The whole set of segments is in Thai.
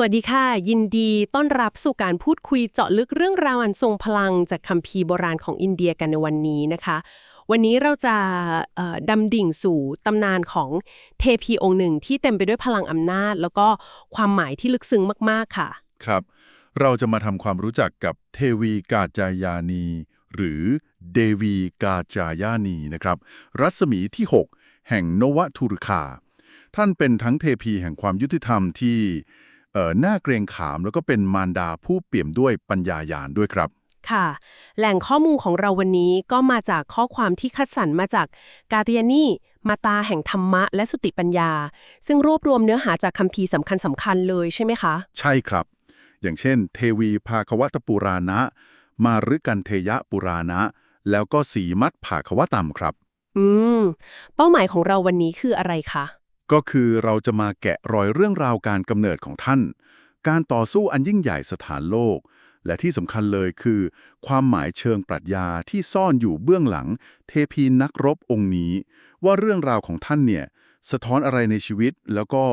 สวัสดีค่ะ ยินดีต้อนรับสู่การพูดคุยเจาะลึกเรื่องราวอันทรงพลังจากคัมภีร์โบราณของอินเดียกันในวันนี้นะคะ วันนี้เราจะดำดิ่งสู่ตำนานของเทพีองค์หนึ่งที่เต็มไปด้วยพลังอำนาจ แล้วก็ความหมายที่ลึกซึ้งมากๆค่ะ ครับ เราจะมาทำความรู้จักกับเทวีกาจายานี หรือเดวีกาจายานีนะครับ รัศมีที่ 6 แห่งนวทุรคา ท่านเป็นทั้งเทพีแห่งความยุติธรรมที่ เอ่อน่าเกรงขามแล้วก็เป็นมารดาผู้เปี่ยมด้วยปัญญายาณด้วยครับค่ะ แหล่งข้อมูลของเราวันนี้ก็มาจากข้อความที่คัดสรรมาจากกาเตียนีมาตาแห่งธรรมะและสติปัญญา ซึ่งรวบรวมเนื้อหาจากคัมภีร์สำคัญสำคัญๆเลยใช่ไหมคะ ใช่ครับ อย่างเช่น เทวีภาควัตปุราณะ มารุกันเทยะปุราณะ แล้วก็สีมัดภาควตัมครับ อืม เป้าหมายของเราวันนี้คืออะไรคะ ก็คือเราจะมาแกะรอยเรื่องราวการกำเนิดของท่าน การต่อสู้อันยิ่งใหญ่สถานโลก และที่สำคัญเลยคือ ความหมายเชิงปรัชญาที่ซ่อนอยู่เบื้องหลัง เทพีนักรบองค์นี้ ว่าเรื่องราวของท่านเนี่ย สะท้อนอะไรในชีวิตแล้วก็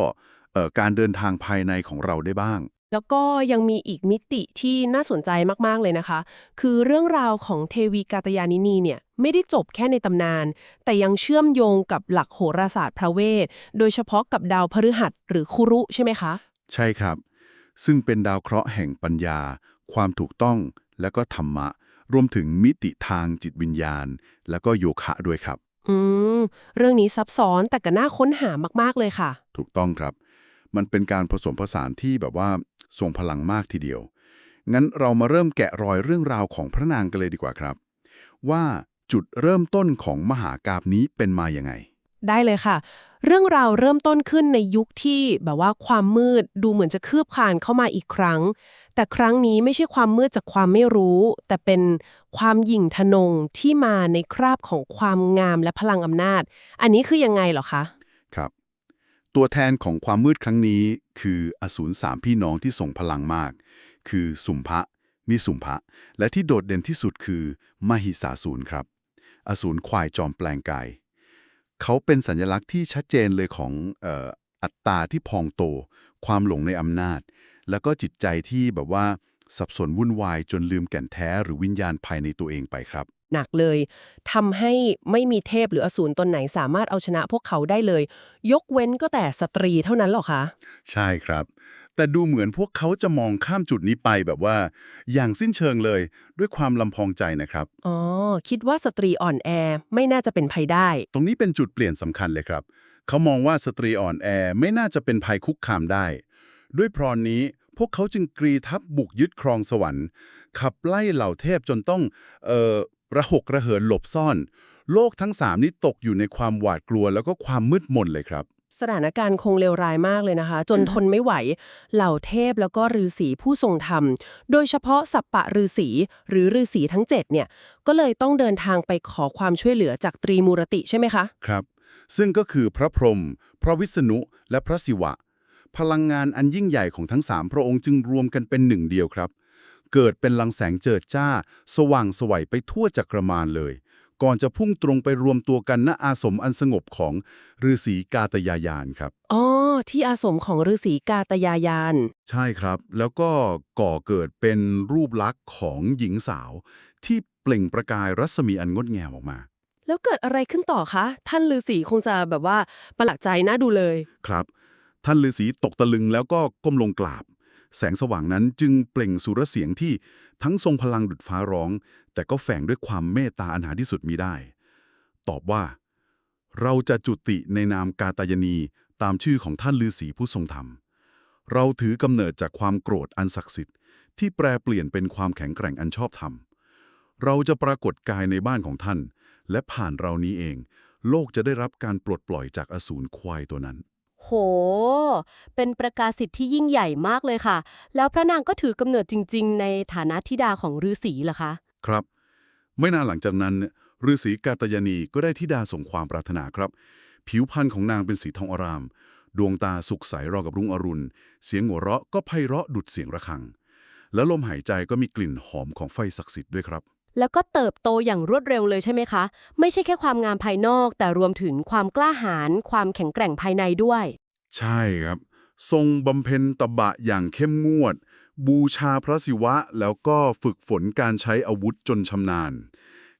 การเดินทางภายในของเราได้บ้าง แล้วก็ยังมีอีกมิติที่น่าสนใจมาก ๆ เลยนะคะ คือเรื่องราวของเทวีกาตยานินีเนี่ยไม่ได้จบแค่ในตำนาน แต่ยังเชื่อมโยงกับหลักโหราศาสตร์พระเวท โดยเฉพาะกับดาวพฤหัสหรือคุรุใช่ไหมคะ ใช่ครับ ซึ่งเป็นดาวเคราะห์แห่งปัญญา ความถูกต้องและก็ธรรมะ รวมถึงมิติทางจิตวิญญาณ แล้วก็โยคะด้วยครับ อืม เรื่องนี้ซับซ้อนแต่ก็น่าค้นหามาก ๆ เลยค่ะ ถูกต้องครับ มันเป็นการผสมผสานที่แบบว่าทรงพลังมากทีเดียว งั้นเรามาเริ่มแกะรอยเรื่องราวของพระนางกันเลยดีกว่าครับ ว่าจุดเริ่มต้นของมหากาบนี้เป็นมาอย่างไง ได้เลยค่ะ เรื่องราวเริ่มต้นขึ้นในยุคที่แบบว่าความมืดดูเหมือนจะคืบคลานเข้ามาอีกครั้ง แต่ครั้งนี้ไม่ใช่ความมืดจากความไม่รู้ แต่เป็นความหยิ่งทะนงที่มาในคราบของความงามและพลังอำนาจ อันนี้คือยังไงเหรอคะ ตัวแทนของความมืดครั้งนี้ คืออสูรสามพี่น้องที่ทรงพลังมาก คือสุมพะนิสุมพะและที่โดดเด่นที่สุดคือ มหิสาสูรครับ อสูรควายจอมแปลงกาย เขาเป็นสัญลักษณ์ที่ชัดเจนเลยของอออัตตาที่พองโต ความหลงในอำนาจ แล้วก็จิตใจที่แบบว่า สับสนวุ่นวายจนลืมแก่นแท้หรือวิญญาณภายในตัวเองไปครับ หนักเลยทำให้ไม่มีเทพหรืออสูรตนไหนสามารถเอาชนะพวกเขาได้เลย ยกเว้นก็แต่สตรีเท่านั้นหรอคะ ใช่ครับ แต่ดูเหมือนพวกเขาจะมองข้ามจุดนี้ไปแบบว่า อย่างสิ้นเชิงเลยด้วยความลำพองใจนะครับ อ๋อ คิดว่าสตรีอ่อนแอไม่น่าจะเป็นภัยได้ ตรงนี้เป็นจุดเปลี่ยนสำคัญเลยครับ เขามองว่าสตรีอ่อนแอไม่น่าจะเป็นภัยคุกคามได้ ด้วยพรอนนี้ พวกเขาจึงกรีทัพบุกยึดครองสวรรค์ ขับไล่เหล่าเทพจนต้องเอ่อระหกระเหินหลบซ่อน โลกทั้งสามนี้ตกอยู่ในความหวาดกลัวแล้วก็ความมืดมนเลยครับสถานการณ์คงเลวร้ายมากเลยนะคะ จนทนไม่ไหว เหล่าเทพแล้วก็ฤาษีผู้ทรงธรรม โดยเฉพาะสัปปะฤาษีหรือฤาษีทั้ง 7 เนี่ย ก็เลยต้องเดินทางไปขอความช่วยเหลือจากตรีมูรติใช่ไหมคะ ครับ ซึ่งก็คือพระพรหมพระวิษณุและพระศิวะ พลังงานอันยิ่งใหญ่ของทั้งสามพระองค์จึงรวมกันเป็นหนึ่งเดียวครับ เกิดเป็นลังแสงเจิดจ้า สว่างไสวัยไปทั่วจักรมาลเลย ก่อนจะพุ่งตรงไปรวมตัวกันณอาสมอันสงบของฤาษีกาตยายานครับ อ๋อ ที่อาสมของฤาษีกาตยายาน ใช่ครับ แล้วก็ก่อเกิดเป็นรูปลักษณ์ของหญิงสาว ที่เปล่งประกายรัศมีอันงดงามออกมาแล้วเกิดอะไรขึ้นต่อคะ ท่านฤาษีคงจะแบบว่าประหลาดใจน่าดูเลย ครับ ท่านฤาษีตกตะลึงแล้วก็ก้มลงกราบ แสงสว่างนั้นจึงเปล่งสุรเสียงที่ทั้งทรงพลังดุจฟ้าร้อง แต่ก็แฝงด้วยความเมตตาอันหาที่สุดมิได้ ตอบว่า เราจะจุติในนามกาตายนีตามชื่อของท่านฤาษีผู้ทรงธรรม เราถือกำเนิดจากความโกรธอันศักดิ์สิทธิ์ที่แปรเปลี่ยนเป็นความแข็งแกร่งอันชอบธรรม เราจะปรากฏกายในบ้านของท่าน และผ่านเรานี้เอง โลกจะได้รับการปลดปล่อยจากอสูรควายตัวนั้น โห เป็นประกาศสิทธิ์ที่ยิ่งใหญ่มากเลยค่ะ แล้วพระนางก็ถือกำเนิดจริง ๆ ในฐานะธิดาของฤาษีเหรอคะ ครับ ไม่นานหลังจากนั้นฤาษีกาตยานีก็ได้ธิดาสมความปรารถนาครับ ผิวพรรณของนางเป็นสีทองอราม ดวงตาสุกใสรอกับรุ่งอรุณ เสียงหัวเราะก็ไพเราะดุดเสียงระฆัง และลมหายใจก็มีกลิ่นหอมของไฟศักดิ์สิทธิ์ด้วยครับ แล้วก็เติบโตอย่างรวดเร็วเลยใช่ไหมคะ ไม่ใช่แค่ความงามภายนอก แต่รวมถึงความกล้าหาญความแข็งแกร่งภายในด้วย ใช่ครับ ทรงบำเพ็ญตบะอย่างเข้มงวด บูชาพระศิวะ แล้วก็ฝึกฝนการใช้อาวุธจนชำนาญ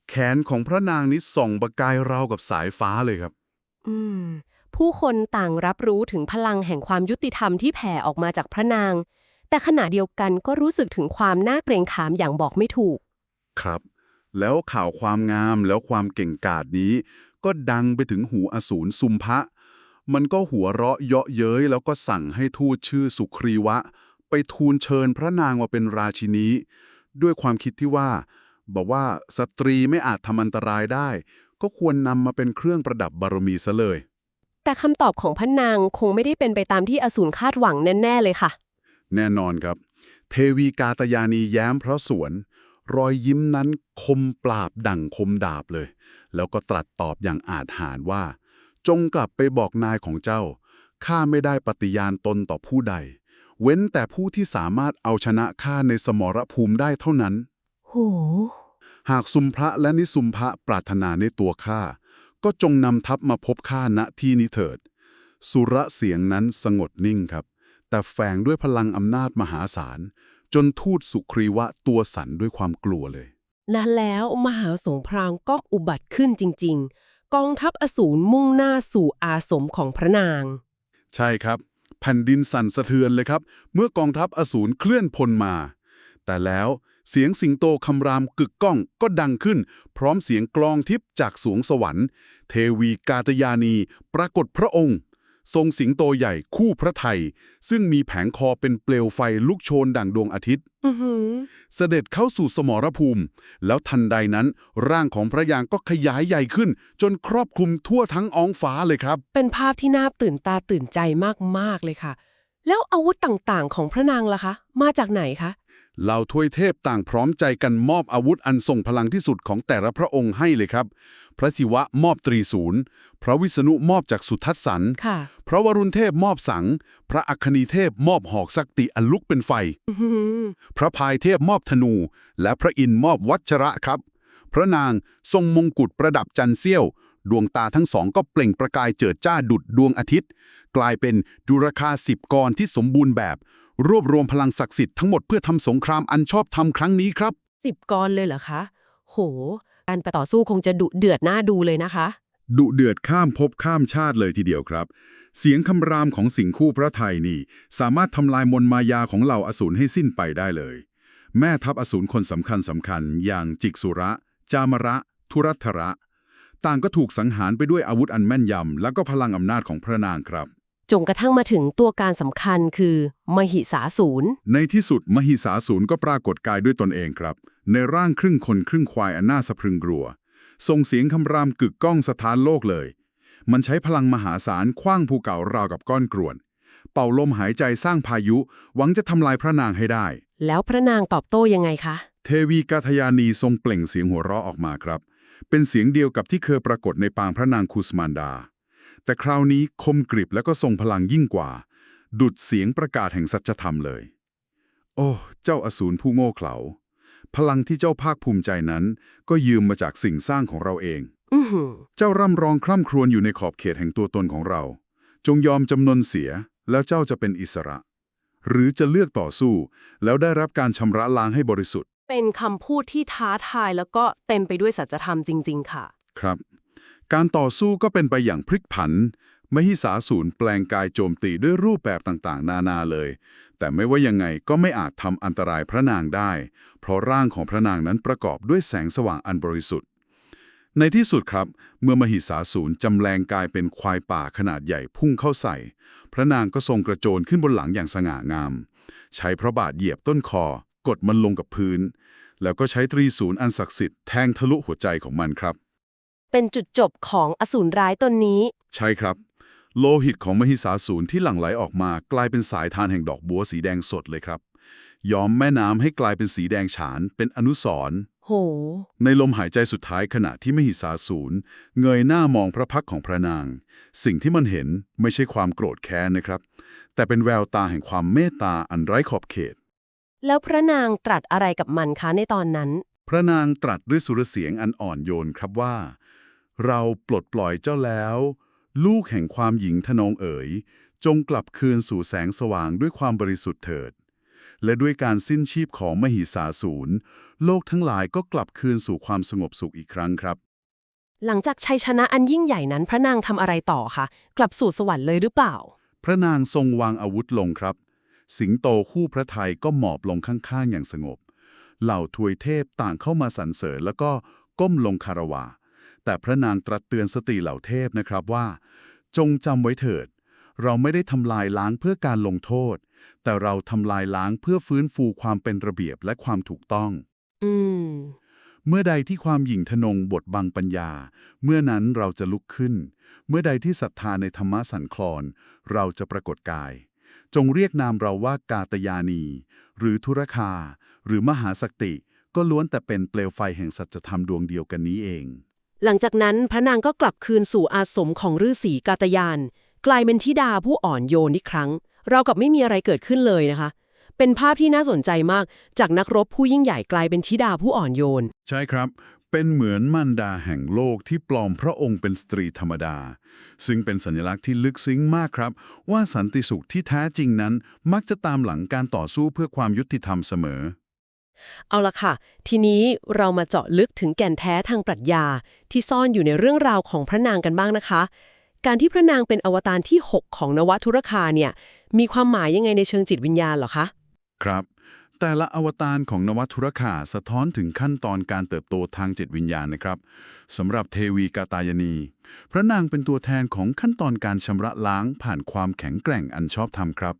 แขนของพระนางนี้ส่องประกายราวกับสายฟ้าเลยครับ อืม ผู้คนต่างรับรู้ถึงพลังแห่งความยุติธรรมที่แผ่ออกมาจากพระนาง แต่ขณะเดียวกันก็รู้สึกถึงความน่าเกรงขามอย่างบอกไม่ถูก ครับ แล้วข่าวความงามแล้วความเก่งกาจนี้ ก็ดังไปถึงหูอสูรซุมพะ มันก็หัวเราะเยาะเย้ยแล้วก็สั่งให้ทูตชื่อสุครีวะ ไปทูลเชิญพระนางมาเป็นราชินีด้วยความคิดที่ว่า บอกว่าสตรีไม่อาจทำอันตรายได้ ก็ควรนำมาเป็นเครื่องประดับบารมีซะเลย แต่คำตอบของพระนางคงไม่ได้เป็นไปตามที่อสูรคาดหวังแน่ ๆ เลยค่ะ แน่นอนครับ เทวีกาตยานีแย้มเพราะสวน รอยยิ้มนั้นคมปราบดั่งคมดาบเลย แล้วก็ตรัสตอบอย่างอาจหาญว่า จงกลับไปบอกนายของเจ้า ข้าไม่ได้ปฏิญาณตนต่อผู้ใด เว้นแต่ผู้ที่สามารถเอาชนะข้าในสมรภูมิได้เท่านั้น โห หากสุมพระและนิสุมพระปรารถนาในตัวข้า ก็จงนำทัพมาพบข้าณที่นี้เถิด สุระเสียงนั้นสงบนิ่งครับ แต่แฝงด้วยพลังอำนาจมหาศาล จนทูตสุครีวะตัวสั่นด้วยความกลัวเลย นั้นแล้วมหาสงครามก็อุบัติขึ้นจริง ๆ กองทัพอสูรมุ่งหน้าสู่อาสมของพระนาง ใช่ครับ แผ่นดินสั่นสะเทือนเลยครับ เมื่อกองทัพอสูรเคลื่อนพลมา แต่แล้วเสียงสิงโตคำรามกึกก้องก็ดังขึ้น พร้อมเสียงกลองทิพย์จากสวงสวรรค์ เทวีกาตยานี ปรากฏพระองค์ ทรงสิงโตใหญ่คู่พระไทย ซึ่งมีแผงคอเป็นเปลวไฟลุกโชนดังดวงอาทิตย์อือหือเสด็จเข้าสู่สมรภูมิ แล้วทันใดนั้นร่างของพระยางก็ขยายใหญ่ขึ้น จนครอบคลุมทั่วทั้งอองฟ้าเลยครับ เป็นภาพที่น่าตื่นตาตื่นใจมากๆเลยค่ะ แล้วอาวุธต่างๆ ของพระนางล่ะคะ มาจากไหนคะ เหล่าทวยเทพต่างพร้อมใจกันมอบอาวุธอันทรงพลังที่สุดของแต่ละพระองค์ให้เลยครับ พระศิวะมอบตรีศูนย์ พระวิษณุมอบจากสุทัศสันค่ะพระวรุณเทพมอบสัง พระอัคคณีเทพมอบหอกสักติอันลุกเป็นไฟอือหือพระพายเทพมอบธนู และพระอินทร์มอบวัชระครับ พระนางทรงมงกุฎประดับจันเสี้ยว ดวงตาทั้งสองก็เปล่งประกายเจิดจ้าดุดดวงอาทิตย์ กลายเป็นดุรคาสิบกรที่สมบูรณ์แบบ รวบรวมพลังศักดิ์สิทธิ์ทั้งหมดเพื่อทำสงครามอันชอบธรรมครั้งนี้ครับ สิบกรเลยเหรอคะ โห การไปต่อสู้คงจะดุเดือดน่าดูเลยนะคะ ดุเดือดข้ามภพข้ามชาติเลยทีเดียวครับ เสียงคำรามของสิงคู่พระไทยนี่ สามารถทำลายมนต์มายาของเหล่าอสูรให้สิ้นไปได้เลย แม่ทัพอสูรคนสำคัญสำคัญ อย่างจิกสุระ จามระ ทุรัทระ ต่างก็ถูกสังหารไปด้วยอาวุธอันแม่นยำและก็พลังอำนาจของพระนางครับ จนกระทั่งมาถึงตัวการสำคัญคือ มหิสาสูรในที่สุดมหิสาสูรก็ปรากฏกายด้วยตนเองครับ ในร่างครึ่งคนครึ่งควายอันน่าสะพรึงกลัว ส่งเสียงคำรามกึกก้องสถานโลกเลย มันใช้พลังมหาศาลคว้างภูเก่าราวกับก้อนกรวดเป่าลมหายใจสร้างพายุ หวังจะทำลายพระนางให้ได้ แล้วพระนางตอบโต้ยังไงคะ เทวีกาทยานีทรงเปล่งเสียงหัวเราะออกมาครับ เป็นเสียงเดียวกับที่เคยปรากฏในปางพระนางคุสมานดา แต่คราวนี้คมกริบและก็ทรงพลังยิ่งกว่า ดุดเสียงประกาศแห่งสัจธรรมเลย โอ้ เจ้าอสูรผู้โง่เขลา พลังที่เจ้าภาคภูมิใจนั้น ก็ยืมมาจากสิ่งสร้างของเราเองอือหือเจ้าร่ำร้องคร่ำครวญอยู่ในขอบเขตแห่งตัวตนของเรา จงยอมจำนนเสีย แล้วเจ้าจะเป็นอิสระ หรือจะเลือกต่อสู้ แล้วได้รับการชำระล้างให้บริสุทธิ์ เป็นคำพูดที่ท้าทายแล้วก็เต็มไปด้วยสัจธรรมจริง ๆ ค่ะ ครับ การต่อสู้ก็เป็นไปอย่างพลิกผันมหิสาสูรแปลงกายโจมตีด้วยรูปแบบต่างๆ นานาเลย แต่ไม่ว่ายังไงก็ไม่อาจทำอันตรายพระนางได้ เพราะร่างของพระนางนั้นประกอบด้วยแสงสว่างอันบริสุทธิ์ ในที่สุดครับ เมื่อมหิสาสูรจำแรงกายเป็นควายป่าขนาดใหญ่พุ่งเข้าใส่ พระนางก็ทรงกระโจนขึ้นบนหลังอย่างสง่างาม ใช้พระบาทเหยียบต้นคอ กดมันลงกับพื้น แล้วก็ใช้ตรีศูนย์อันศักดิ์สิทธิ์แทงทะลุหัวใจของมันครับ เป็นจุดจบของอสูรร้ายตนนี้ ใช่ครับ โลหิตของมหิสาสูรที่หลั่งไหลออกมากลายเป็นสายทานแห่งดอกบัวสีแดงสดเลยครับ ย้อมแม่น้ำให้กลายเป็นสีแดงฉาน เป็นอนุสรณ์โห ในลมหายใจสุดท้ายขณะที่มหิสาสูรเงยหน้ามองพระพักตร์ของพระนาง สิ่งที่มันเห็นไม่ใช่ความโกรธแค้นนะครับ แต่เป็นแววตาแห่งความเมตตาอันไร้ขอบเขต แล้วพระนางตรัสอะไรกับมันคะในตอนนั้น พระนางตรัสด้วยสุรเสียงอันอ่อนโยนครับว่า เราปลดปล่อยเจ้าแล้ว ลูกแห่งความหญิงทนงเอ๋ย จงกลับคืนสู่แสงสว่างด้วยความบริสุทธิ์เถิด และด้วยการสิ้นชีพของมหิสาสูรโลกทั้งหลายก็กลับคืนสู่ความสงบสุขอีกครั้งครับ หลังจากชัยชนะอันยิ่งใหญ่นั้นพระนางทำอะไรต่อคะกลับสู่สวรรค์เลยหรือเปล่า พระนางทรงวางอาวุธลงครับ สิงโตคู่พระไทยก็หมอบลงข้างๆอย่างสงบ เหล่าทวยเทพต่างเข้ามาสรรเสริญแล้วก็ก้มลงคารวะ แต่พระนางตรัสเตือนสติเหล่าเทพนะครับว่า จงจำไว้เถิด เราไม่ได้ทำลายล้างเพื่อการลงโทษ แต่เราทำลายล้างเพื่อฟื้นฟูความเป็นระเบียบและความถูกต้อง อืม เมื่อใดที่ความหยิ่งทนงบทบังปัญญา เมื่อนั้นเราจะลุกขึ้น เมื่อใดที่ศรัทธาในธรรมะสันคลอน เราจะปรากฏกาย จงเรียกนามเราว่ากาตยานี หรือธุรคา หรือมหาสักติ ก็ล้วนแต่เป็นเปลวไฟแห่งสัจธรรมดวงเดียวกันนี้เอง หลังจากนั้นพระนางก็กลับคืนสู่อาสมของฤาษีกาตยาน กลายเป็นธิดาผู้อ่อนโยนอีกครั้ง เรากับไม่มีอะไรเกิดขึ้นเลยนะคะ เป็นภาพที่น่าสนใจมาก จากนักรบผู้ยิ่งใหญ่กลายเป็นธิดาผู้อ่อนโยน ใช่ครับ เป็นเหมือนมันดาแห่งโลกที่ปลอมพระองค์เป็นสตรีธรรมดา ซึ่งเป็นสัญลักษณ์ที่ลึกซึ้งมากครับ ว่าสันติสุขที่แท้จริงนั้นมักจะตามหลังการต่อสู้เพื่อความยุติธรรมเสมอ เอาละค่ะ ทีนี้เรามาเจาะลึกถึงแก่นแท้ทางปรัชญา ที่ซ่อนอยู่ในเรื่องราวของพระนางกันบ้างนะคะ การที่พระนางเป็นอวตารที่ 6 ของนวทุรคาเนี่ย มีความหมายยังไงในเชิงจิตวิญญาณเหรอคะ ครับ แต่ละอวตารของนวัตทุรคาสะท้อนถึงขั้นตอนการเติบโตทางจิตวิญญาณนะครับสำหรับเทวีกาตายนีพระนางเป็นตัวแทนของขั้นตอนการชำระล้างผ่านความแข็งแกร่งอันชอบธรรมครับ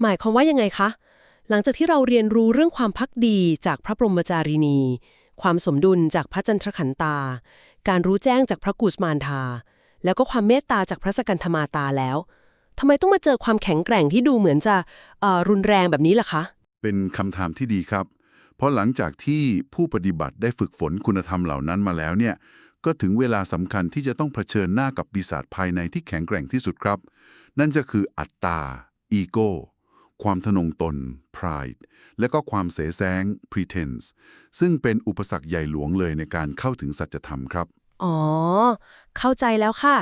หมายความว่ายังไงคะ หลังจากที่เราเรียนรู้เรื่องความพักดีจากพระบรมจารีนี ความสมดุลจากพระจันทรขันตา การรู้แจ้งจากพระกุสมานทา แล้วก็ความเมตตาจากพระสกันธมาตาแล้วทำไมต้องมาเจอความแข็งแกร่งที่ดูเหมือนจะรุนแรงแบบนี้ล่ะคะ เป็นคำถามที่ดีครับ เพราะหลังจากที่ผู้ปฏิบัติได้ฝึกฝนคุณธรรมเหล่านั้นมาแล้วเนี่ยก็ถึงเวลาสำคัญที่จะต้องเผชิญหน้ากับปีศาจภายในที่แข็งแกร่งที่สุดครับ นั่นจะคืออัตตา อีโก้ ความทะนงตน pride และก็ความเสแสร้ง pretense ซึ่งเป็นอุปสรรคใหญ่หลวงเลยในการเข้าถึงสัจธรรมครับ อ๋อ เข้าใจแล้วค่ะ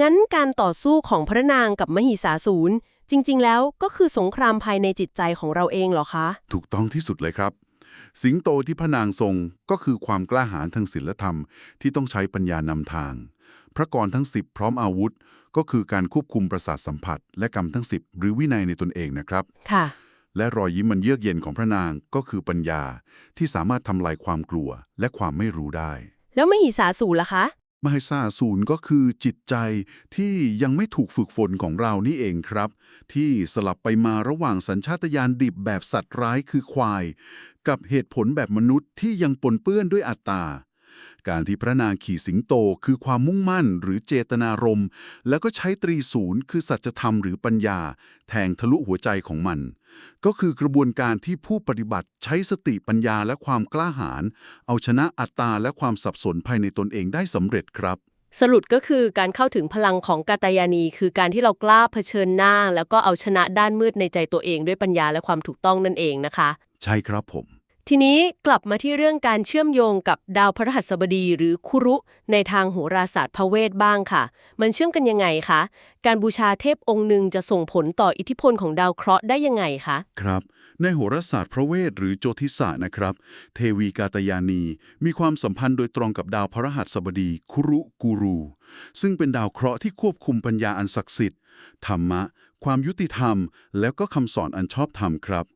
งั้นการต่อสู้ของพระนางกับมหิสาสูรจริง ๆ แล้วก็คือสงครามภายในจิตใจของเราเองเหรอคะ ถูกต้องที่สุดเลยครับ สิงโตที่พระนางทรงก็คือความกล้าหาญทางศีลธรรมที่ต้องใช้ปัญญานำทาง พระกรทั้ง 10 พร้อมอาวุธ ก็คือการควบคุมประสาทสัมผัส และกรรมทั้ง 10 หรือวินัยในตนเองนะครับ ค่ะ และรอยยิ้มมันเยือกเย็นของพระนางก็คือปัญญาที่สามารถทำลายความกลัวและความไม่รู้ได้ แล้วมหิสาสูรล่ะคะ มหิสาสูรก็คือจิตใจที่ยังไม่ถูกฝึกฝนของเรานี่เองครับ ที่สลับไปมาระหว่างสัญชาตญาณดิบแบบสัตว์ร้ายคือควาย กับเหตุผลแบบมนุษย์ที่ยังปนเปื้อนด้วยอัตตา การที่พระนางขี่สิงโตคือความมุ่งมั่นหรือเจตนารมณ์แล้วก็ใช้ตรีศูนย์คือสัจธรรมหรือปัญญา แทงทะลุหัวใจของมัน ก็คือกระบวนการที่ผู้ปฏิบัติใช้สติปัญญาและความกล้าหาญเอาชนะอัตตาและความสับสนภายในตนเองได้สำเร็จครับสรุปก็คือการเข้าถึงพลังของกาตายานี คือการที่เรากล้าเผชิญหน้า แล้วก็เอาชนะด้านมืดในใจตัวเองด้วยปัญญาและความถูกต้องนั่นเองนะคะ ใช่ครับผม ทีนี้กลับมาที่เรื่องการเชื่อมโยงกับดาวพฤหัสบดีหรือคุรุ ในทางโหราศาสตร์พระเวทบ้างค่ะ มันเชื่อมกันยังไงคะ การบูชาเทพองค์หนึ่งจะส่งผลต่ออิทธิพลของดาวเคราะห์ได้ยังไงคะ ครับ ในโหราศาสตร์พระเวทหรือโจทิศะนะครับ เทวีกาตยานี มีความสัมพันธ์โดยตรงกับดาวพระหัสบดีคุรุกูรู ซึ่งเป็นดาวเคราะห์ที่ควบคุมปัญญาอันศักดิ์สิทธิ์ธรรมะ ความยุติธรรม แล้วก็คำสอนอันชอบธรรมครับ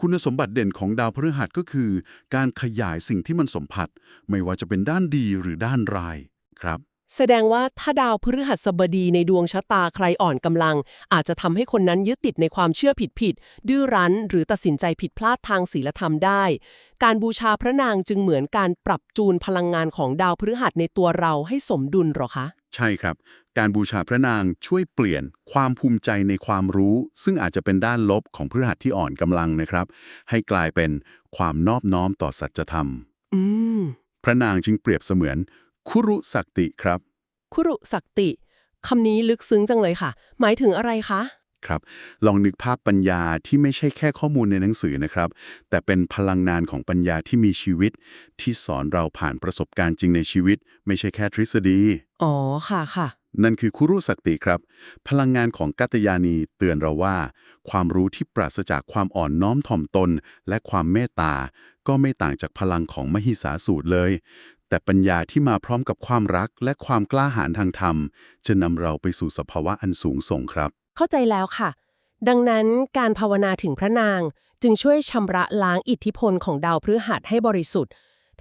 คุณสมบัติเด่นของดาวพฤหัสก็คือ การขยายสิ่งที่มันสมผัส ไม่ว่าจะเป็นด้านดีหรือด้านร้ายครับ แสดงว่าถ้าดาวพฤหัสบดีในดวงชะตาใครอ่อนกำลัง อาจจะทำให้คนนั้นยึดติดในความเชื่อผิดๆดื้อรั้น หรือตัดสินใจผิดพลาดทางศีลธรรมได้ การบูชาพระนางจึงเหมือนการปรับจูนพลังงานของดาวพฤหัสในตัวเราให้สมดุลหรอคะ ใช่ครับ การบูชาพระนางช่วยเปลี่ยนความภูมิใจในความรู้ ซึ่งอาจจะเป็นด้านลบของพฤหัสที่อ่อนกำลังนะครับ ให้กลายเป็นความนอบน้อมต่อสัจธรรม อืม พระนางจึงเปรียบเสมือน คุรุศักติครับ คุรุศักติคำนี้ลึกซึ้งจังเลยค่ะ หมายถึงอะไรคะ ครับ ลองนึกภาพปัญญาที่ไม่ใช่แค่ข้อมูลในหนังสือนะครับ แต่เป็นพลังงานของปัญญาที่มีชีวิต ที่สอนเราผ่านประสบการณ์จริงในชีวิต ไม่ใช่แค่ทฤษฎี อ๋อ ค่ะค่ะ นั่นคือคุรุสักติครับ พลังงานของกัตตยานีเตือนเราว่า ความรู้ที่ปราศจากความอ่อนน้อมถ่อมตน และความเมตตา ก็ไม่ต่างจากพลังของมหิสาสูตรเลย แต่ปัญญาที่มาพร้อมกับความรักและความกล้าหาญทางธรรม จะนำเราไปสู่สภาวะอันสูงส่งครับ เข้าใจแล้วค่ะ ดังนั้นการภาวนาถึงพระนาง จึงช่วยชำระล้างอิทธิพลของดาวพฤหัสให้บริสุทธิ์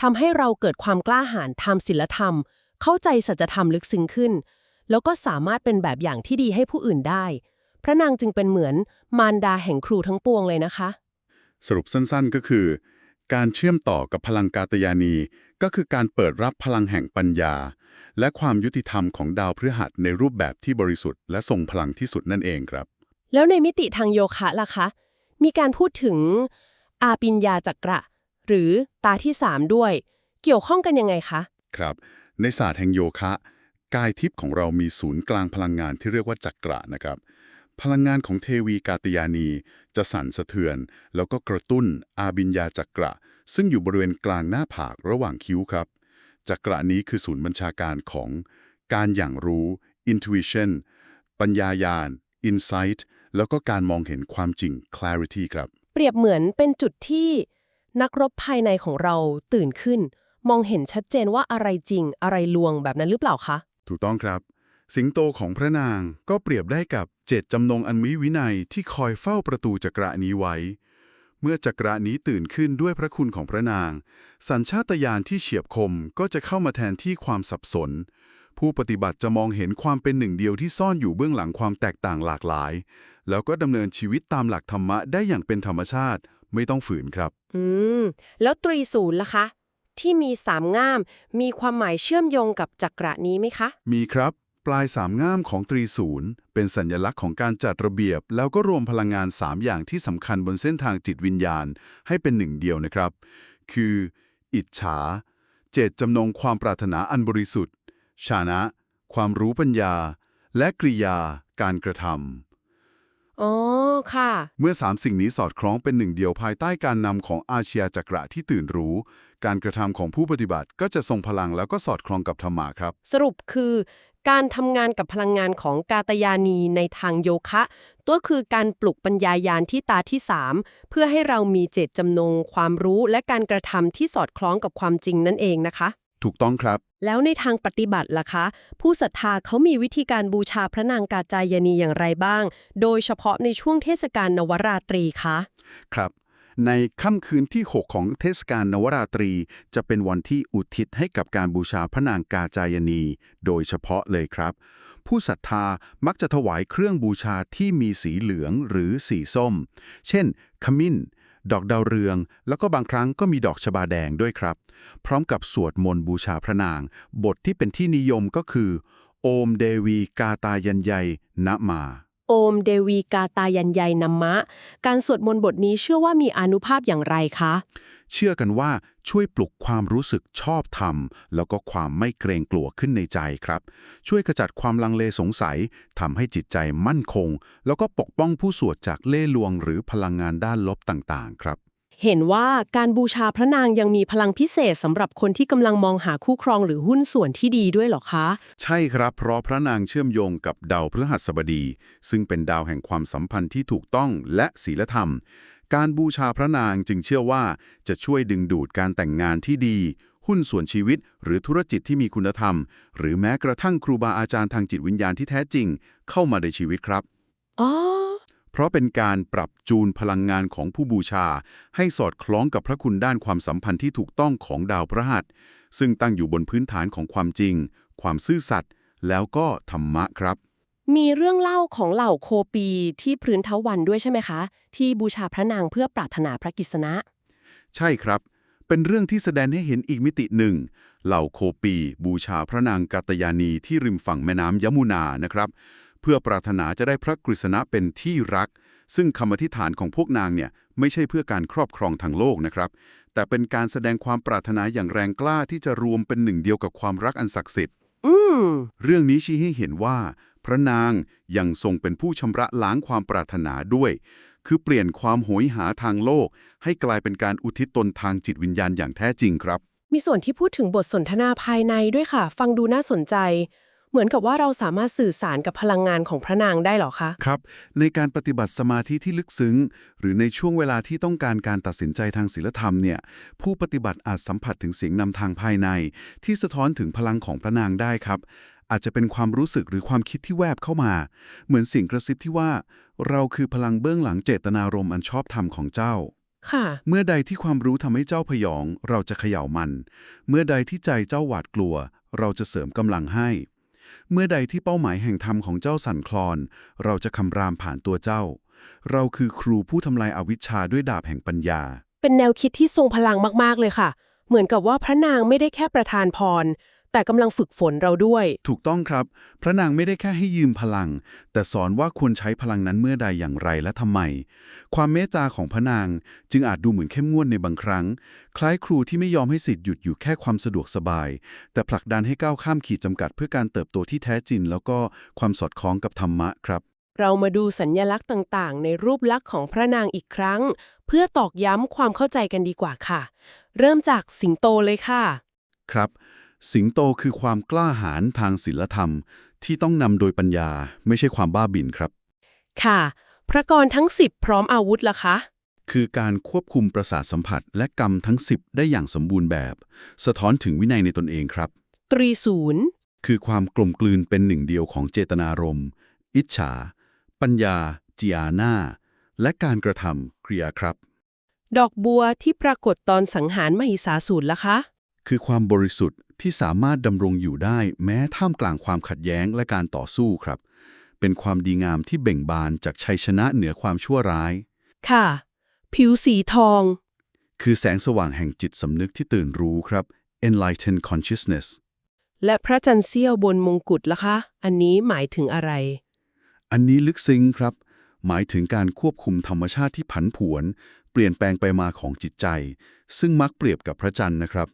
ทำให้เราเกิดความกล้าหาญทางศีลธรรม เข้าใจสัจธรรมลึกซึ้งขึ้น แล้วก็สามารถเป็นแบบอย่างที่ดีให้ผู้อื่นได้ พระนางจึงเป็นเหมือนมารดาแห่งครูทั้งปวงเลยนะคะ สรุปสั้นๆก็คือ การเชื่อมต่อกับพลังกาตยานี ก็คือการเปิดรับพลังแห่งปัญญา และความยุติธรรมของดาวพฤหัสในรูปแบบที่บริสุทธิ์และทรงพลังที่สุดนั่นเองครับ แล้วในมิติทางโยคะล่ะคะ มีการพูดถึงอาปิญญาจักระ หรือตาที่สามด้วย เกี่ยวข้องกันยังไงคะ ครับ ในศาสตร์แห่งโยคะ กายทิพย์ของเรามีศูนย์กลางพลังงานที่เรียกว่าจักระนะครับ พลังงานของเทวีกาตยานีจะสั่นสะเทือน แล้วก็กระตุ้นอาบิญญาจักระ ซึ่งอยู่บริเวณกลางหน้าผากระหว่างคิ้วครับ จักระนี้คือศูนย์บัญชาการของการอย่างรู้ intuition ปัญญายาณ insight แล้วก็การมองเห็นความจริง clarity ครับ เปรียบเหมือนเป็นจุดที่นักรบภายในของเราตื่นขึ้น มองเห็นชัดเจนว่าอะไรจริงอะไรลวงแบบนั้นหรือเปล่าคะ ถูกต้องครับ สิงโตของพระนางก็เปรียบได้กับเจตจำนงอันมีวินัยที่คอยเฝ้าประตูจักระนี้ไว้ เมื่อจักระนี้ตื่นขึ้นด้วยพระคุณของพระนาง สัญชาตญาณที่เฉียบคมก็จะเข้ามาแทนที่ความสับสน ผู้ปฏิบัติจะมองเห็นความเป็นหนึ่งเดียวที่ซ่อนอยู่เบื้องหลังความแตกต่างหลากหลาย แล้วก็ดำเนินชีวิตตามหลักธรรมะได้อย่างเป็นธรรมชาติไม่ต้องฝืนครับ อืม แล้วตรีศูนย์ล่ะคะ ที่มีสามง่าม มีความหมายเชื่อมโยงกับจักระนี้ไหมคะ มีครับ ปลายสามง่ามของตรีศูนย์เป็นสัญลักษณ์ของการจัดระเบียบ แล้วก็รวมพลังงาน 3 อย่างที่สำคัญบนเส้นทางจิตวิญญาณ ให้เป็นหนึ่งเดียวนะครับ คือ อิจฉา เจตจำนงความปรารถนาอันบริสุทธิ์ ชานะ ความรู้ปัญญา และกริยา การกระทำ อ๋อ ค่ะ เมื่อสามสิ่งนี้สอดคล้องเป็นหนึ่งเดียวภายใต้การนำของอาเชียจักระที่ตื่นรู้ การกระทำของผู้ปฏิบัติก็จะทรงพลังแล้วก็สอดคล้องกับธรรมะครับ สรุปคือ การทำงานกับพลังงานของกาตยานีในทางโยคะ ตัวคือการปลุกปัญญายาณที่ตาที่3เพื่อให้เรามีเจตจำนง ความรู้และการกระทำที่สอดคล้องกับความจริงนั่นเองนะคะ ถูกต้องครับ แล้วในทางปฏิบัติล่ะคะ ผู้ศรัทธาเขามีวิธีการบูชาพระนางกาจายนีอย่างไรบ้าง โดยเฉพาะในช่วงเทศกาลนวราตรีคะครับ ในค่ำคืนที่ 6 ของเทศกาลนวราตรี จะเป็นวันที่อุทิศให้กับการบูชาพระนางกาจายนี โดยเฉพาะเลยครับ ผู้ศรัทธามักจะถวายเครื่องบูชาที่มีสีเหลืองหรือสีส้ม เช่น ขมิ้น ดอกดาวเรือง แล้วก็บางครั้งก็มีดอกชบาแดงด้วยครับ พร้อมกับสวดมนต์บูชาพระนาง บทที่เป็นที่นิยมก็คือ โอมเดวีกาตายันยัยนะมา อมเดวีกาตายันยัยนัมมะ การสวดมนต์บทนี้เชื่อว่ามีอนุภาพอย่างไรคะ เชื่อกันว่าช่วยปลุกความรู้สึกชอบธรรม แล้วก็ความไม่เกรงกลัวขึ้นในใจครับ ช่วยขจัดความลังเลสงสัยทำให้จิตใจมั่นคง แล้วก็ปกป้องผู้สวดจากเล่ห์ลวงหรือพลังงานด้านลบต่างๆ ครับ เห็นว่าการบูชาพระนางยังมีพลังพิเศษสำหรับคนที่กำลังมองหาคู่ครองหรือหุ้นส่วนที่ดีด้วยเหรอคะ ใช่ครับ เพราะพระนางเชื่อมโยงกับดาวพฤหัสบดี ซึ่งเป็นดาวแห่งความสัมพันธ์ที่ถูกต้องและศีลธรรม การบูชาพระนางจึงเชื่อว่าจะช่วยดึงดูดการแต่งงานที่ดี หุ้นส่วนชีวิต หรือธุรกิจที่มีคุณธรรม หรือแม้กระทั่งครูบาอาจารย์ทางจิตวิญญาณที่แท้จริง เข้ามาในชีวิตครับอ๋อ เพราะเป็นการปรับจูนพลังงานของผู้บูชา ให้สอดคล้องกับพระคุณด้านความสัมพันธ์ที่ถูกต้องของดาวพระหัส ซึ่งตั้งอยู่บนพื้นฐานของความจริง ความซื่อสัตย์แล้วก็ธรรมะครับ มีเรื่องเล่าของเหล่าโคปีที่พื้นเทาวันด้วยใช่ไหมคะ ที่บูชาพระนางเพื่อปรารถนาพระกิษณะ ใช่ครับ เป็นเรื่องที่แสดงให้เห็นอีกมิติหนึ่ง เหล่าโคปีบูชาพระนางกัตยานีที่ริมฝั่งแม่น้ำยมุนานะครับ เพื่อปรารถนาจะได้พระกฤษณะเป็นที่รัก ซึ่งคำอธิษฐานของพวกนางเนี่ยไม่ใช่เพื่อการครอบครองทางโลกนะครับ แต่เป็นการแสดงความปรารถนาอย่างแรงกล้าที่จะรวมเป็นหนึ่งเดียวกับความรักอันศักดิ์สิทธิ์อืมเรื่องนี้ชี้ให้เห็นว่า พระนางยังทรงเป็นผู้ชำระล้างความปรารถนาด้วย คือเปลี่ยนความโหยหาทางโลก ให้กลายเป็นการอุทิศตนทางจิตวิญญาณอย่างแท้จริงครับ มีส่วนที่พูดถึงบทสนทนาภายในด้วยค่ะ ฟังดูน่าสนใจ เหมือนกับว่าเราสามารถสื่อสารกับพลังงานของพระนางได้เหรอคะ ครับ ในการปฏิบัติสมาธิที่ลึกซึ้ง หรือในช่วงเวลาที่ต้องการการตัดสินใจทางศีลธรรมเนี่ย ผู้ปฏิบัติอาจสัมผัสถึงเสียงนำทางภายใน ที่สะท้อนถึงพลังของพระนางได้ครับ อาจจะเป็นความรู้สึกหรือความคิดที่แวบเข้ามา เหมือนเสียงกระซิบที่ว่า เราคือพลังเบื้องหลังเจตนารมณ์อันชอบธรรมของเจ้าค่ะเมื่อใดที่ความรู้ทำให้เจ้าพยอง เราจะเขย่ามัน เมื่อใดที่ใจเจ้าหวาดกลัว เราจะเสริมกำลังให้ เมื่อใดที่เป้าหมายแห่งธรรมของเจ้าสั่นคลอน เราจะคำรามผ่านตัวเจ้า เราคือครูผู้ทำลายอาวิชชาด้วยดาบแห่งปัญญา เป็นแนวคิดที่ทรงพลังมากๆเลยค่ะ เหมือนกับว่าพระนางไม่ได้แค่ประทานพร แต่กำลังฝึกฝนเราด้วย ถูกต้องครับ พระนางไม่ได้แค่ให้ยืมพลัง แต่สอนว่าควรใช้พลังนั้นเมื่อใดอย่างไรและทำไม ความเมตตาของพระนางจึงอาจดูเหมือนเข้มงวดในบางครั้ง คล้ายครูที่ไม่ยอมให้สิทธิ์หยุดอยู่แค่ความสะดวกสบาย แต่ผลักดันให้ก้าวข้ามขีดจำกัดเพื่อการเติบโตที่แท้จริง แล้วก็ความสอดคล้องกับธรรมะครับเรามาดูสัญญลักษณ์ต่างๆ ในรูปลักษณ์ของพระนางอีกครั้ง เพื่อตอกย้ำความเข้าใจกันดีกว่าค่ะ เริ่มจากสิงโตเลยค่ะ ครับ สิงโตคือความกล้าหาญทางศีลธรรม ที่ต้องนำโดยปัญญาไม่ใช่ความบ้าบิ่นครับ ค่ะ พระกรทั้ง10พร้อมอาวุธล่ะคะ คือการควบคุมประสาทสัมผัสและกรรมทั้ง10ได้อย่างสมบูรณ์แบบ สะท้อนถึงวินัยในตนเองครับ ตรีศูนย์คือความกลมกลืนเป็นหนึ่งเดียวของเจตนารมณ์ อิจฉา ปัญญาจีอาน่า และการกระทำกริยาครับ ดอกบัวที่ปรากฏตอนสังหารมหิสาสูรล่ะคะ คือความบริสุทธิ์ ที่สามารถดำรงอยู่ได้แม้ท่ามกลางความขัดแย้งและการต่อสู้ครับ เป็นความดีงามที่เบ่งบานจากชัยชนะเหนือความชั่วร้าย ค่ะ ผิวสีทอง คือแสงสว่างแห่งจิตสำนึกที่ตื่นรู้ครับ enlightened consciousness และพระจันทร์เสี้ยวบนมงกุฎล่ะคะ อันนี้หมายถึงอะไร อันนี้ลึกซึ้งครับ หมายถึงการควบคุมธรรมชาติที่ผันผวน เปลี่ยนแปลงไปมาของจิตใจ ซึ่งมักเปรียบกับพระจันทร์นะครับ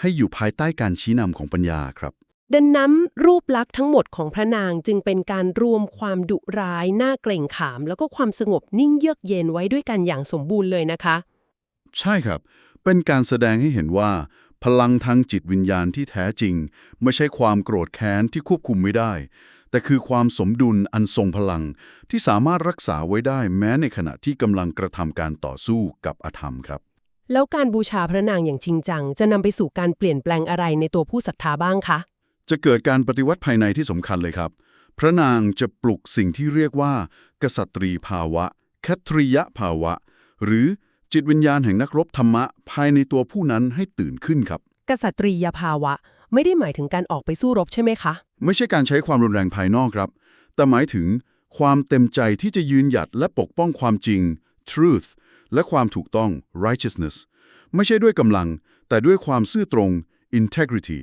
ให้อยู่ภายใต้การชี้นำของปัญญาครับ ดังนั้นรูปลักษณ์ทั้งหมดของพระนางจึงเป็นการรวมความดุร้ายน่าเกรงขาม แล้วก็ความสงบนิ่งเยือกเย็นไว้ด้วยกันอย่างสมบูรณ์เลยนะคะ ใช่ครับ เป็นการแสดงให้เห็นว่า พลังทางจิตวิญญาณที่แท้จริง ไม่ใช่ความโกรธแค้นที่ควบคุมไม่ได้ แต่คือความสมดุลอันทรงพลังที่สามารถรักษาไว้ได้แม้ในขณะที่กำลังกระทำการต่อสู้กับอธรรมครับ แล้วการบูชาพระนางอย่างจริงจัง จะนำไปสู่การเปลี่ยนแปลงอะไรในตัวผู้ศรัทธาบ้างคะ จะเกิดการปฏิวัติภายในที่สำคัญเลยครับ พระนางจะปลุกสิ่งที่เรียกว่า กษัตรีภาวะแคทริยภาวะ หรือจิตวิญญาณแห่งนักรบธรรมะ ภายในตัวผู้นั้นให้ตื่นขึ้นครับ กษัตรียภาวะ ไม่ได้หมายถึงการออกไปสู้รบใช่ไหมคะ ไม่ใช่การใช้ความรุนแรงภายนอกครับ แต่หมายถึงความเต็มใจที่จะยืนหยัดและปกป้องความจริง truth และความถูกต้อง righteousness ไม่ใช่ด้วยกำลัง แต่ด้วยความซื่อตรง integrity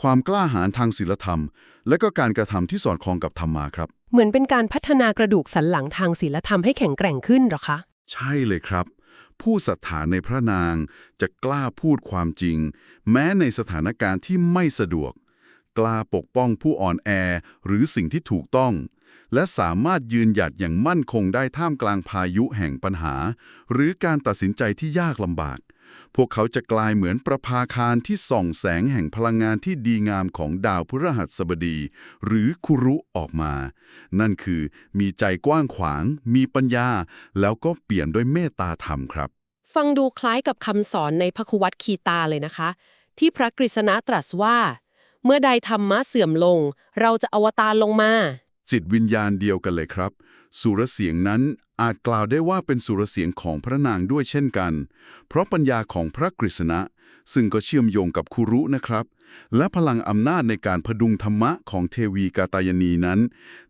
ความกล้าหาญทางศีลธรรม และก็การกระทำที่สอดคล้องกับธรรมาครับ เหมือนเป็นการพัฒนากระดูกสันหลังทางศีลธรรมให้แข็งแกร่งขึ้นเหรอคะ ใช่เลยครับ ผู้ศรัทธาในพระนางจะกล้าพูดความจริง แม้ในสถานการณ์ที่ไม่สะดวก กล้าปกป้องผู้อ่อนแอหรือสิ่งที่ถูกต้อง และสามารถยืนหยัดอย่างมั่นคงได้ท่ามกลางพายุแห่งปัญหา หรือการตัดสินใจที่ยากลำบาก พวกเขาจะกลายเหมือนประภาคารที่ส่องแสงแห่งพลังงานที่ดีงามของดาวพฤหัสบดี หรือคุรุออกมา นั่นคือมีใจกว้างขวาง มีปัญญา แล้วก็เปลี่ยนด้วยเมตตาธรรมครับ ฟังดูคล้ายกับคำสอนในพระคุวัตคีตาเลยนะคะ ที่พระกฤษณะตรัสว่า เมื่อใดธรรมะเสื่อมลง เราจะอวตารลงมา จิตวิญญาณเดียวกันเลยครับ สุรเสียงนั้นอาจกล่าวได้ว่าเป็นสุรเสียงของพระนางด้วยเช่นกัน เพราะปัญญาของพระกฤษณะ ซึ่งก็เชื่อมโยงกับคุรุนะครับ และพลังอำนาจในการพดุงธรรมะของเทวีกาตายนีนั้น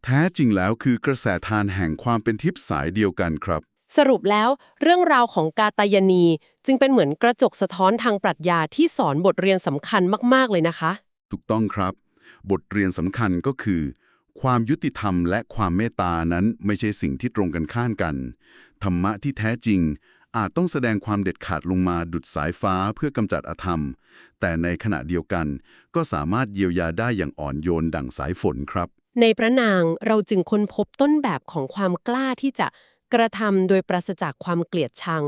แท้จริงแล้วคือกระแสทานแห่งความเป็นทิพย์สายเดียวกันครับ สรุปแล้วเรื่องราวของกาตายนีจึงเป็นเหมือนกระจกสะท้อนทางปรัชญาที่สอนบทเรียนสำคัญมากๆเลยนะคะ ถูกต้องครับ บทเรียนสำคัญก็คือ ความยุติธรรมและความเมตตานั้นไม่ใช่สิ่งที่ตรงกันข้ามกัน ธรรมะที่แท้จริงอาจต้องแสดงความเด็ดขาดลงมาดุดสายฟ้าเพื่อกำจัดอธรรม แต่ในขณะเดียวกัน ก็สามารถเยียวยาได้อย่างอ่อนโยนดั่งสายฝนครับ ในพระนางเราจึงค้นพบต้นแบบของความกล้าที่จะกระทำโดยปราศจากความเกลียดชัง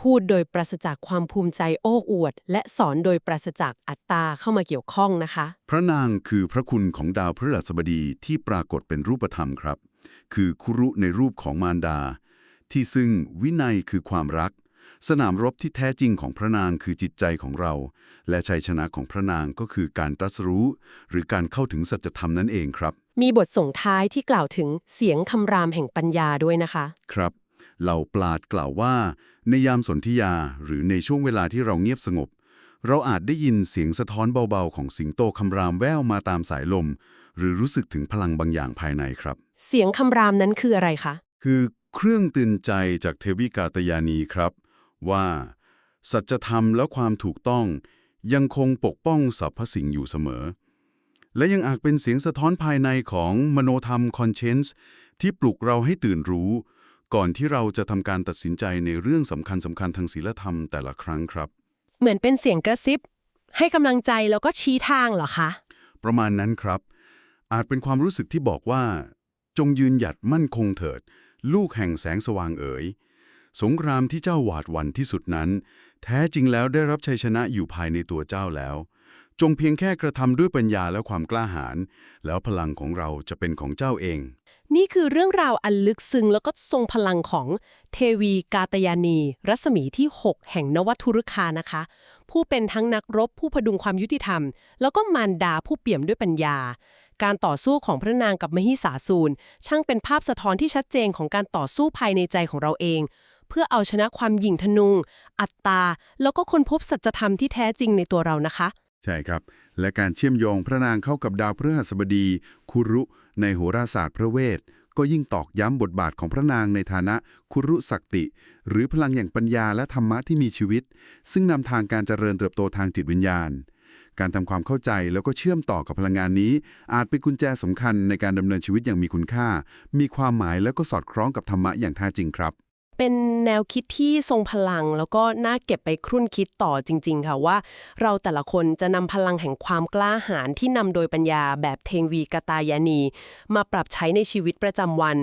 พูดโดยปราศจากความภูมิใจโอ้อวด และสอนโดยปราศจากอัตตาเข้ามาเกี่ยวข้องนะคะ พระนางคือพระคุณของดาวพฤหัสบดีที่ปรากฏเป็นรูปธรรมครับ คือคุรุในรูปของมารดา ที่ซึ่งวินัยคือความรัก สนามรบที่แท้จริงของพระนางคือจิตใจของเรา และชัยชนะของพระนางก็คือการตรัสรู้ หรือการเข้าถึงสัจธรรมนั่นเองครับ มีบทส่งท้ายที่กล่าวถึงเสียงคำรามแห่งปัญญาด้วยนะคะ ครับ เหล่าปราดกล่าวว่า ในยามสนธิยาหรือในช่วงเวลาที่เราเงียบสงบ เราอาจได้ยินเสียงสะท้อนเบาๆ ของสิงโตคำรามแว่วมาตามสายลม หรือรู้สึกถึงพลังบางอย่างภายในครับ เสียงคำรามนั้นคืออะไรคะ คือเครื่องเตือนใจจากเทวิกาตยานีครับ ว่า สัจธรรมและความถูกต้องยังคงปกป้องสรรพสิ่งอยู่เสมอ และยังอาจเป็นเสียงสะท้อนภายในของมโนธรรมคอนเชนส์ที่ปลุกเราให้ตื่นรู้ ก่อนที่เราจะทำการตัดสินใจในเรื่องสำคัญสำคัญทางศีลธรรมแต่ละครั้งครับ เหมือนเป็นเสียงกระซิบ ให้กำลังใจแล้วก็ชี้ทางเหรอคะ ประมาณนั้นครับ อาจเป็นความรู้สึกที่บอกว่า จงยืนหยัดมั่นคงเถิด ลูกแห่งแสงสว่างเอ๋ยสงครามที่เจ้าหวาดหวั่นที่สุดนั้น แท้จริงแล้วได้รับชัยชนะอยู่ภายในตัวเจ้าแล้ว จงเพียงแค่กระทำด้วยปัญญาและความกล้าหาญแล้วพลังของเราจะเป็นของเจ้าเอง นี่คือเรื่องราวอันลึกซึ้งแล้วก็ทรงพลังของเทวีกาตยานี รัศมีที่ 6 แห่งนวัตุรุคานะคะ ผู้เป็นทั้งนักรบผู้พดุงความยุติธรรม แล้วก็มารดาผู้เปี่ยมด้วยปัญญา การต่อสู้ของพระนางกับมหิสาสูรช่างเป็นภาพสะท้อนที่ชัดเจนของการต่อสู้ภายในใจของเราเอง เพื่อเอาชนะความหยิ่งทะนุง อัตตา แล้วก็ค้นพบสัจธรรมที่แท้จริงในตัวเรานะคะ ใช่ครับ และการเชื่อมโยงพระนางเข้ากับดาวพฤหัสบดีคุรุ ในโหราศาสตร์พระเวท ก็ยิ่งตอกย้ำบทบาทของพระนางในฐานะคุรุศักติ หรือพลังแห่งปัญญาและธรรมะที่มีชีวิต ซึ่งนำทางการเจริญเติบโตทางจิตวิญญาณ การทำความเข้าใจแล้วก็เชื่อมต่อกับพลังงานนี้ อาจเป็นกุญแจสำคัญในการดำเนินชีวิตอย่างมีคุณค่า มีความหมายแล้วก็สอดคล้องกับธรรมะอย่างแท้จริงครับ เป็นแนวคิดที่ทรงพลัง แล้วก็น่าเก็บไปครุ่นคิดต่อจริง ๆ ค่ะว่า เราแต่ละคนจะนำพลังแห่งความกล้าหาญที่นำโดยปัญญาแบบเทงวีกตายานี มาปรับใช้ในชีวิตประจำวัน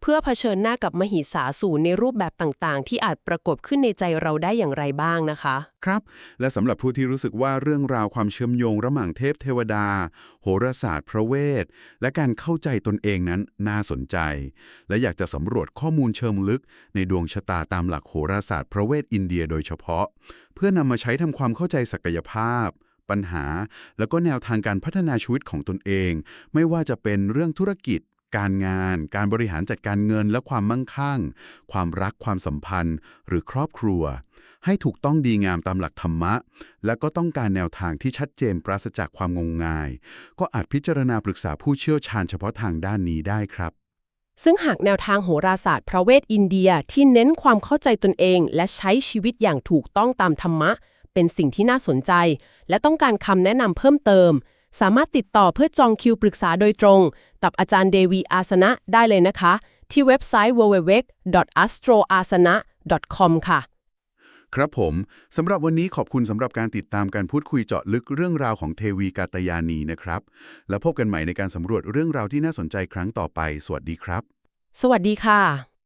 เพื่อเผชิญหน้ากับมหิสาสูรในรูปแบบต่างๆ ที่อาจปรากฏขึ้นในใจเราได้อย่างไรบ้างนะคะ ครับ และสำหรับผู้ที่รู้สึกว่าเรื่องราวความเชื่อมโยงระหว่างเทพเทวดา โหราศาสตร์ พระเวท และการเข้าใจตนเองนั้นน่าสนใจ และอยากจะสำรวจข้อมูลเชิงลึก ในดวงชะตาตามหลักโหราศาสตร์พระเวทอินเดียโดยเฉพาะ เพื่อนำมาใช้ทำความเข้าใจศักยภาพปัญหา แล้วก็แนวทางการพัฒนาชีวิตของตนเอง ไม่ว่าจะเป็นเรื่องธุรกิจ การงาน การบริหารจัดการเงินและความมั่งคั่ง ความรักความสัมพันธ์ หรือครอบครัว ให้ถูกต้องดีงามตามหลักธรรมะ และก็ต้องการแนวทางที่ชัดเจนปราศจากความงมงาย ก็อาจพิจารณาปรึกษาผู้เชี่ยวชาญเฉพาะทางด้านนี้ได้ครับซึ่งหากแนวทางโหราศาสตร์พระเวทอินเดียที่เน้นความเข้าใจตนเอง และใช้ชีวิตอย่างถูกต้องตามธรรมะ เป็นสิ่งที่น่าสนใจ และต้องการคำแนะนำเพิ่มเติม สามารถติดต่อเพื่อจองคิวปรึกษาโดยตรง กับอาจารย์เดวีอาสนะได้เลยนะคะ ที่เว็บไซต์ www.astroasana.com ค่ะ ครับผมสำหรับวันนี้ขอบคุณสำหรับการติดตามการพูดคุยเจาะลึกเรื่องราวของเทวีกาตยานีนะครับ แล้วพบกันใหม่ในการสำรวจเรื่องราวที่น่าสนใจครั้งต่อไป สวัสดีครับ สวัสดีค่ะ